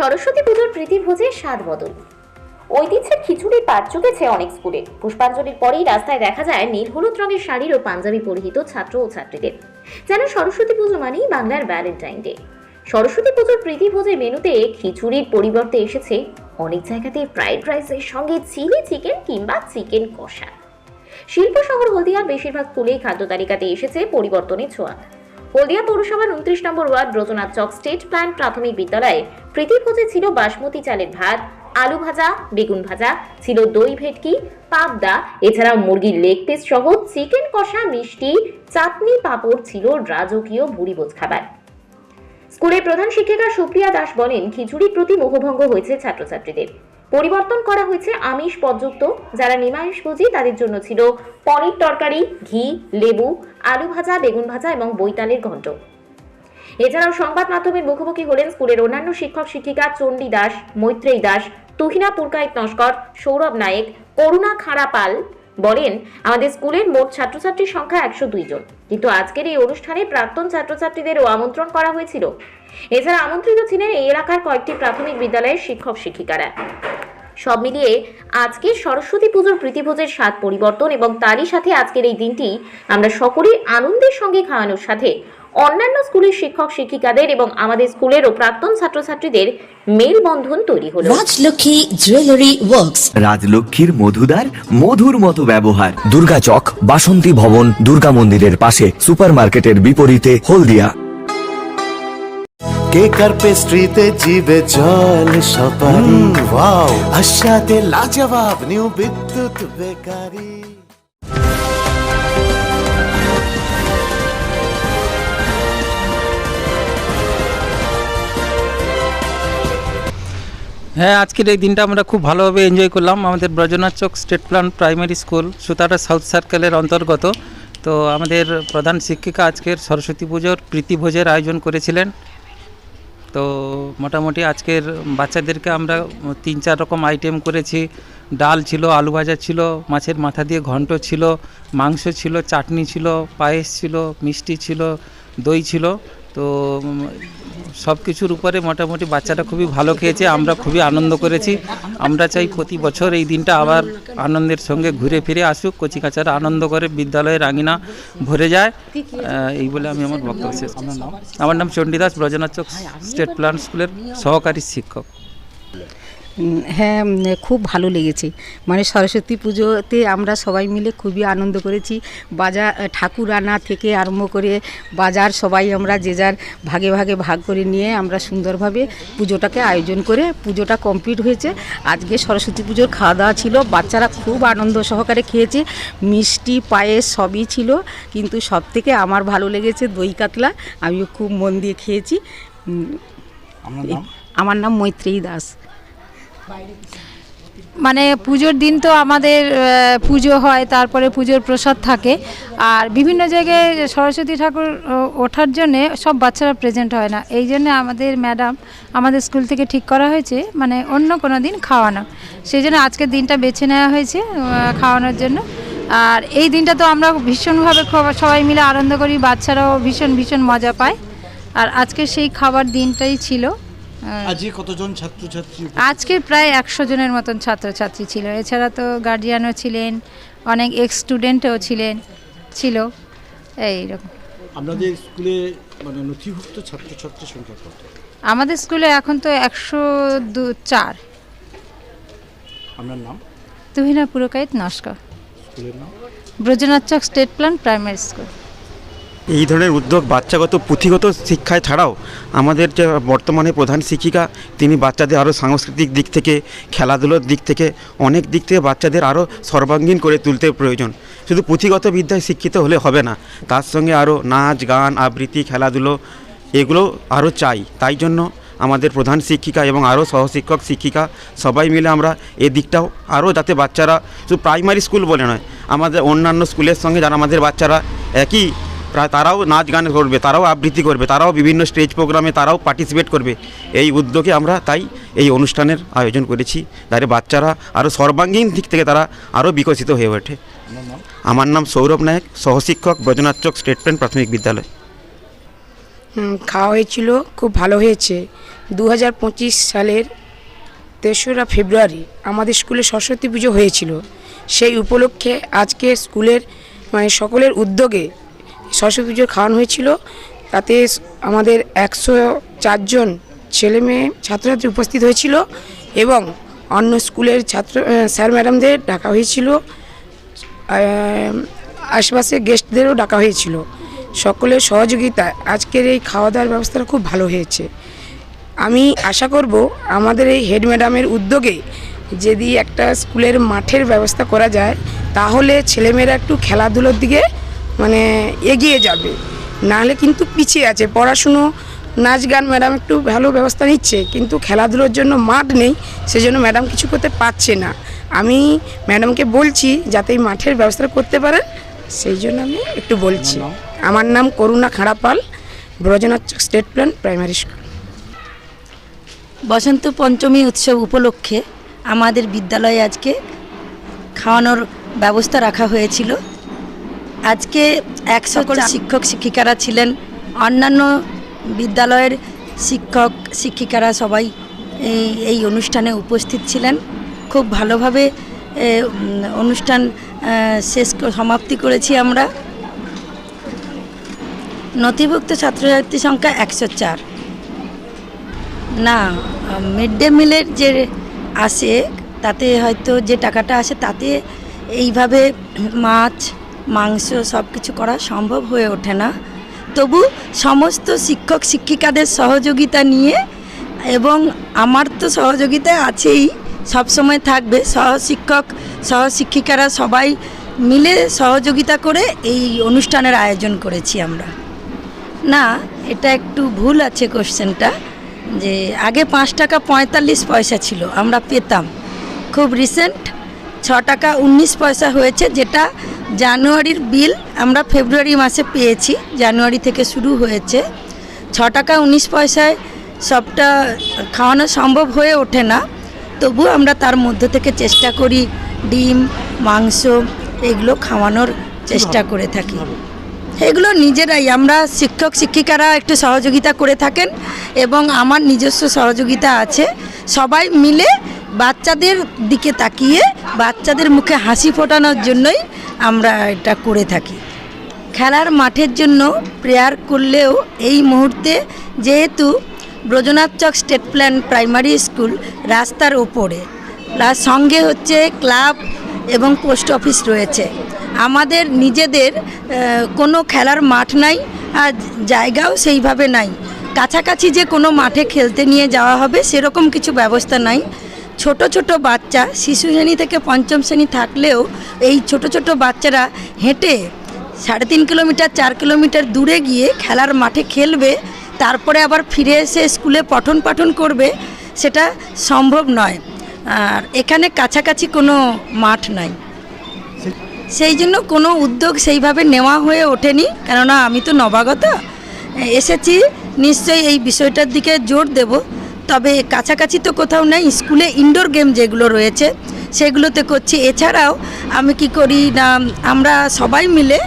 সরস্বতী পুজোর প্রীতি ভোজে স্বাদ বদল। ঐতিহ্যের খিচুড়ি পাট চুকেছে অনেক স্কুলে। পুষ্পাঞ্জলির পরেই রাস্তায় দেখা যায় নীল হলুদ রঙের শাড়ির ও পাঞ্জাবি পরিহিত ছাত্র ও ছাত্রীদের। যেন সরস্বতী পুজো মানেই বাংলার ভ্যালেন্টাইন ডে সরস্বতী পুজোর প্রীতি ভোজের মেনুতে খিচুড়ির পরিবর্তে এসেছে অনেক জায়গাতে ফ্রাইড রাইসের সঙ্গে চিলি চিকেন কিংবা চিকেন কষা। শিল্প শহর হলদিয়ার বেশিরভাগ স্কুলেই খাদ্য তালিকাতে এসেছে পরিবর্তনের ছোঁয়া। হলদিয়া পৌরসভার উনত্রিশ নম্বর ward Ratanath Chak state plan প্রাথমিক বিদ্যালয়ে প্রীতি ভোজে ছিল বাসমতি চালের ভাত, আলু ভাজা, বেগুন ভাজা, ছিল দই ভেটকি, পাবদা এছাড়া মুরগির লেগ পিস সহ চিকেন কষা মিষ্টি, চাটনি পাঁপড় ছিল রাজকীয় ভুরিভোজ খাবার। স্কুলের প্রধান শিক্ষিকা সুপ্রিয়া দাস বলেন খিচুড়ির প্রতি মোহভঙ্গ হয়েছে ছাত্রছাত্রীদের। পরিবর্তন করা হয়েছে আমিষ পদযুক্ত, যারা নিমাইশ বুঝি তাদের জন্য ছিল পনির তরকারি, ঘি, লেবু, আলু ভাজা, বেগুন ভাজা এবং বৈতালের ঘন্ট এছাড়াও সংবাদ মাধ্যমের মুখোমুখি হলেন স্কুলের অন্যান্য শিক্ষক শিক্ষিকা চণ্ডী দাস, মৈত্রেয়ী দাস, তুহিনা পুরকাইত নস্কর, সৌরভ নায়েক, করুণা খাড়া পাল বলেন, আমাদের স্কুলের মোট ছাত্রছাত্রীর সংখ্যা একশো দুই জন। কিন্তু আজকের এই অনুষ্ঠানে প্রাক্তন ছাত্রছাত্রীদেরও আমন্ত্রণ করা হয়েছিল। এছাড়া আমন্ত্রিত ছিলেন এই এলাকার কয়েকটি প্রাথমিক বিদ্যালয়ের শিক্ষক শিক্ষিকারা। সব মিলিয়ে আজকের সরস্বতী পুজোর প্রীতিভোজের স্বাদ পরিবর্তন এবং তারই সাথে আজকের এই দিনটি আমরা সকলেই আনন্দের সঙ্গে খাওয়ানোর সাথে অন্যান্য স্কুলের শিক্ষক শিক্ষিকাদের এবং আমাদের স্কুলেরও প্রাক্তন ছাত্রছাত্রীদের মেলবন্ধন তৈরি হলো। Rajlakshmi jewellery works. রাজলক্ষ্মীর মধুদার মধুর মতো ব্যবহার। দুর্গা চক বাসন্তী ভবন দুর্গা মন্দিরের পাশে সুপারমার্কেটের বিপরীতে হলদিয়া। কেক আর পেস্ট্রিতে জিবে জল সপারি। ওয়াও। আশাতে লাজবাব নিউ বিদ্যুৎ বেকারি। হ্যাঁ আজকের এই দিনটা আমরা খুব ভালোভাবে এনজয় করলাম। আমাদের Brajnath Chak state plan primary school Sutara south সার্কেলের অন্তর্গত। তো আমাদের প্রধান শিক্ষিকা আজকের সরস্বতী পুজোর প্রীতিভোজের আয়োজন করেছিলেন। তো মোটামুটি আজকের বাচ্চাদেরকে আমরা তিন চার রকম আইটেম করেছি। ডাল ছিল, আলু ভাজা ছিল, মাছের মাথা দিয়ে ঘন্ট ছিল, মাংস ছিল, চাটনি ছিল, পায়েস ছিল, মিষ্টি ছিল, দই ছিল। তো সব কিছুর উপরে মোটামুটি বাচ্চারা খুবই ভালো খেয়েছে, আমরা খুবই আনন্দ করেছি। আমরা চাই প্রতি বছর এই দিনটা আবার আনন্দের সঙ্গে ঘুরে ফিরে আসুক, কচিকাচারা আনন্দ করে বিদ্যালয়ের আঙিনা ভরে যায়। এই বলে আমি আমার বক্তব্য শেষ আমার নাম চণ্ডীদাস ব্রজনাথ স্টেট প্ল্যান স্কুলের সহকারী শিক্ষক। হ্যাঁ খুব ভালো লেগেছে। মানে সরস্বতী পুজোতে আমরা সবাই মিলে খুবই আনন্দ করেছি। বাজার ঠাকুর আনা থেকে আরম্ভ করে বাজার সবাই আমরা যে যার ভাগে ভাগে ভাগ করে নিয়ে আমরা সুন্দরভাবে পুজোটাকে আয়োজন করে পুজোটা কমপ্লিট হয়েছে। আজকে সরস্বতী পুজোর খাওয়া দাওয়া ছিল বাচ্চারা খুব আনন্দ সহকারে খেয়েছে। মিষ্টি পায়েস সবই ছিল কিন্তু সব থেকে আমার ভালো লেগেছে দই কাতলা। আমিও খুব মন দিয়ে খেয়েছি। আমার নাম মৈত্রেয়ী দাস। মানে পুজোর দিন তো আমাদের পুজো হয়, তারপরে পুজোর প্রসাদ থাকে। আর বিভিন্ন জায়গায় সরস্বতী ঠাকুর ওঠার জন্যে সব বাচ্চারা প্রেজেন্ট হয় না। এই জন্য আমাদের ম্যাডাম আমাদের স্কুল থেকে ঠিক করা হয়েছে মানে অন্য কোনো দিন খাওয়ানো। সেই জন্য আজকের দিনটা বেছে নেওয়া হয়েছে খাওয়ানোর জন্য। আর এই দিনটা তো আমরা ভীষণভাবে সবাই মিলে আনন্দ করি, বাচ্চারাও ভীষণ ভীষণ মজা পায়। আর আজকে সেই খাবার দিনটাই ছিল। আজকে কতজন ছাত্রছাত্রী আজকে প্রায় একশো জনের মতন ছাত্রছাত্রী ছিল। এছাড়া তো গার্জিয়ানও ছিলেন অনেক এক্স স্টুডেন্টও ছিলেন ছিল। এইরকম আপনাদের স্কুলে মানে নথিভুক্ত ছাত্রছাত্রীর সংখ্যা কত? আমাদের স্কুলে এখন তো একশো দু চার। আপনার নাম? তুহিনা পুরকাইত নস্কর। স্কুলের নাম? Brajnath Chak state plan primary school. এই ধরনের উদ্যোগ বাচ্চাগত, পুঁথিগত শিক্ষায় ছাড়াও আমাদের যে বর্তমানে প্রধান শিক্ষিকা, তিনি বাচ্চাদের আরও সাংস্কৃতিক দিক থেকে, খেলাধুলোর দিক থেকে, অনেক দিক থেকে বাচ্চাদের আরও সর্বাঙ্গীন করে তুলতে প্রয়োজন। শুধু পুঁথিগত বিদ্যায় শিক্ষিত হলে হবে না, তার সঙ্গে আরও নাচ, গান, আবৃত্তি, খেলাধুলো, এগুলো আরও চাই। তাই জন্য আমাদের প্রধান শিক্ষিকা এবং আরও সহশিক্ষক শিক্ষিকা সবাই মিলে আমরা এই দিকটাও আরও যাতে বাচ্চারা, শুধু প্রাইমারি স্কুল বলে নয়, আমাদের অন্যান্য স্কুলের সঙ্গে যারা আমাদের বাচ্চারা একই প্রায় তারাও নাচ গান করবে তারাও আবৃত্তি করবে তারাও বিভিন্ন স্টেজ প্রোগ্রামে তারাও পার্টিসিপেট করবে। এই উদ্যোগে আমরা তাই এই অনুষ্ঠানের আয়োজন করেছি। যাতে বাচ্চারা আরও সর্বাঙ্গীন দিক থেকে তারা আরও বিকশিত হয়ে ওঠে। আমার নাম? সৌরভ নায়ক সহশিক্ষক ব্রজনাথ চক স্টেট প্ল্যান প্রাথমিক বিদ্যালয়। খাওয়া হয়েছিল খুব ভালো হয়েছে। দু হাজার পঁচিশ সালের তেসরা ফেব্রুয়ারি আমাদের স্কুলে সরস্বতী পুজো হয়েছিল। সেই উপলক্ষে আজকে স্কুলের মানে সকলের উদ্যোগে সরস্বতী পুজো খাওয়ানো হয়েছিল। তাতে আমাদের একশো চারজন ছেলে মেয়ে ছাত্রছাত্রী উপস্থিত হয়েছিল এবং অন্য স্কুলের ছাত্র স্যার ম্যাডামদের ডাকা হয়েছিল। আশেপাশে গেস্টদেরও ডাকা হয়েছিল। সকলের সহযোগিতায় আজকের এই খাওয়া দাওয়ার ব্যবস্থাটা খুব ভালো হয়েছে। আমি আশা করব আমাদের এই হেড ম্যাডামের উদ্যোগে যদি একটা স্কুলের মাঠের ব্যবস্থা করা যায়, তাহলে ছেলেমেয়েরা একটু খেলাধুলোর দিকে মানে এগিয়ে যাবে। নাহলে কিন্তু পিছিয়ে আছে। পড়াশুনো নাচ গান ম্যাডাম একটু ভালো ব্যবস্থা নিচ্ছে কিন্তু খেলাধুলোর জন্য মাঠ নেই সেজন্য ম্যাডাম কিছু করতে পারছে না। আমি ম্যাডামকে বলছি যাতে এই মাঠের ব্যবস্থা করতে পারেন সেই জন্য আমি একটু বলছি। আমার নাম Karuna Kharapal Brajnath state plan primary school. Basanta Panchami উৎসব উপলক্ষে আমাদের বিদ্যালয়ে আজকে খাওয়ানোর ব্যবস্থা রাখা হয়েছিল। আজকে একশো শিক্ষক শিক্ষিকারা ছিলেন। অন্যান্য বিদ্যালয়ের শিক্ষক শিক্ষিকারা সবাই এই এই অনুষ্ঠানে উপস্থিত ছিলেন। খুব ভালোভাবে অনুষ্ঠান শেষ সমাপ্তি করেছি আমরা। নথিভুক্ত ছাত্রছাত্রী সংখ্যা একশো চার। না মিড ডে মিলের যে আসে তাতে হয়তো যে টাকাটা আসে তাতে এইভাবে মাছ মাংস সব কিছু করা সম্ভব হয়ে ওঠে না। তবু সমস্ত শিক্ষক শিক্ষিকাদের সহযোগিতা নিয়ে এবং আমার তো সহযোগিতা আছেই, সব সময় থাকবে। সহশিক্ষক, সহশিক্ষিকারা সবাই মিলে সহযোগিতা করে এই অনুষ্ঠানের আয়োজন করেছি আমরা। না, এটা একটু ভুল আছে কোশ্চেনটা, যে আগে পাঁচ টাকা পঁয়তাল্লিশ পয়সা ছিল, আমরা পেতাম। খুব রিসেন্ট ছ টাকা উনিশ পয়সা হয়েছে, যেটা জানুয়ারির বিল আমরা ফেব্রুয়ারি মাসে পেয়েছি। জানুয়ারি থেকে শুরু হয়েছে। ছ টাকা উনিশ পয়সায় সবটা খাওয়ানো সম্ভব হয়ে ওঠে না। তবু আমরা তার মধ্য থেকে চেষ্টা করি ডিম মাংস এগুলো খাওয়ানোর চেষ্টা করে থাকি। এগুলো নিজেরাই। আমরা শিক্ষক শিক্ষিকারা একটু সহযোগিতা করে থাকেন এবং আমার নিজস্ব সহযোগিতা আছে। সবাই মিলে বাচ্চাদের দিকে তাকিয়ে বাচ্চাদের মুখে হাসি ফোটানোর জন্যই আমরা এটা করে থাকি। খেলার মাঠের জন্য প্রেয়ার করলেও এই মুহূর্তে যেহেতু Brajnath Chak state plan primary school রাস্তার ওপরে প্লাস সঙ্গে হচ্ছে ক্লাব এবং পোস্ট অফিস রয়েছে। আমাদের নিজেদের কোনো খেলার মাঠ নাই আর জায়গাও সেইভাবে নাই। কাছাকাছি যে কোনো মাঠে খেলতে নিয়ে যাওয়া হবে সেরকম কিছু ব্যবস্থা নাই। ছোট ছোট বাচ্চা শিশু শ্রেণি থেকে পঞ্চম শ্রেণি থাকলেও এই ছোট ছোট বাচ্চারা হেঁটে সাড়ে তিন কিলোমিটার, চার কিলোমিটার দূরে গিয়ে খেলার মাঠে খেলবে, তারপরে আবার ফিরে এসে স্কুলে পঠন পাঠন করবে, সেটা সম্ভব নয়। আর এখানে কাছাকাছি কোনো মাঠ নাই। সেই জন্য কোনো উদ্যোগ সেইভাবে নেওয়া হয়ে ওঠেনি, কেননা আমি তো নবাগত। এসেছি, নিশ্চয়ই এই বিষয়টার দিকে জোর দেব। তবে কাছাকাছি তো কোথাও নেই, স্কুলে ইনডোর গেম যেগুলো রয়েছে, সেগুলোতে করছি। এছাড়াও আমি কি করি না, আমরা সবাই মিলে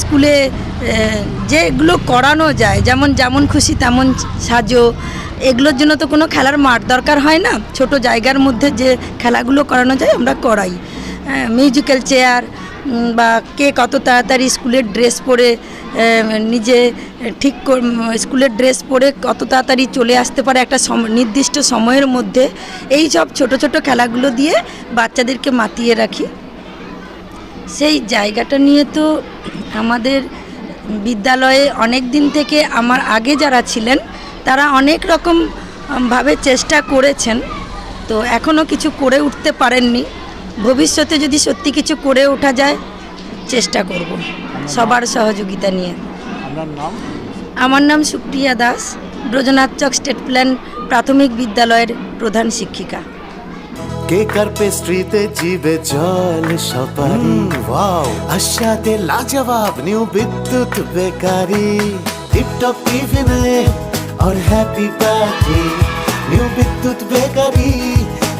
স্কুলে যেগুলো করানো যায়, যেমন যেমন খুশি তেমন সাজো। এগুলোর জন্য তো কোনো খেলার মাঠ দরকার হয় না। ছোট জায়গার মধ্যে যে খেলাগুলো করানো যায়, আমরা করাই। মিউজিক্যাল চেয়ার বা কে কত তাড়াতাড়ি স্কুলের ড্রেস পরে নিজে ঠিক স্কুলের ড্রেস পরে কত তাড়াতাড়ি চলে আসতে পারে একটা নির্দিষ্ট সময়ের মধ্যে, এই সব ছোট ছোট খেলাগুলো দিয়ে বাচ্চাদেরকে মাতিয়ে রাখি। সেই জায়গাটা নিয়ে তো আমাদের বিদ্যালয়ে অনেক দিন থেকে আমার আগে যারা ছিলেন, তারা অনেক রকম ভাবে চেষ্টা করেছেন। তো এখনও কিছু করে উঠতে পারেননি। ভবিষ্যতে যদি সত্যি কিছু করে ওঠা যায় চেষ্টা করব সবার সহযোগিতা নিয়ে আপনার নাম আমার নাম সুপ্রিয়া দাস ব্রজনাথ চক স্টেট প্ল্যান প্রাথমিক বিদ্যালয়ের প্রধান শিক্ষিকা কেক আর পেস্ট্রিতে জিবে জল সপারি ওয়াও আশাতে লাজবাব নিউ বিদ্যুৎ বেকারি টিপটপ টিফিনে और happy party new Bidyut bakery